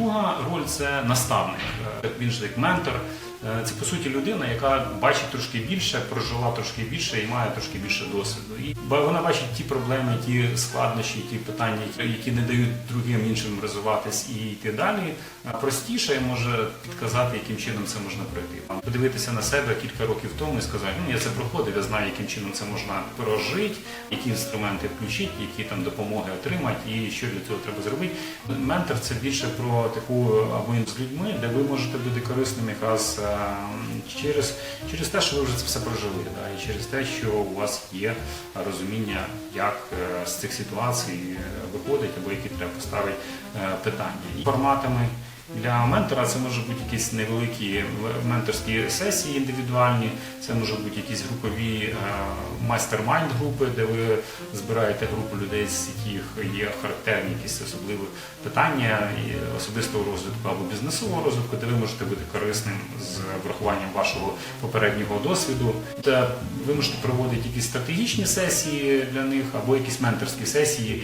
Друга роль це наставник. Він ж як ментор. Е, Це по суті людина, яка бачить трошки більше, прожила трошки більше і має трошки більше досвіду. І вона бачить ті проблеми, ті складнощі, ті питання, які не дають другим іншим розвиватись і йти далі. Е, Простіше може підказати, яким чином це можна пройти. Подивитися на себе кілька років тому і сказати, ну я це проходив, я знаю, яким чином це можна прожити, які інструменти включити, які там допомоги отримати і що для цього треба зробити. Ментор це більше про таку або з людьми, де ви можете бути корисним якраз е, через, через те, що ви вже це все прожили, да, і через те, що у вас є розуміння, як е, з цих ситуацій е, виходить, або які треба поставити е, питання. І форматами для ментора це може бути якісь невеликі менторські сесії індивідуальні, це може бути якісь групові е, майстер-майнд групи, де ви збираєте групу людей, з яких є характерні якісь особливі питання особистого розвитку або бізнесового розвитку, де ви можете бути корисним з врахуванням вашого попереднього досвіду. Та ви можете проводити якісь стратегічні сесії для них або якісь менторські сесії.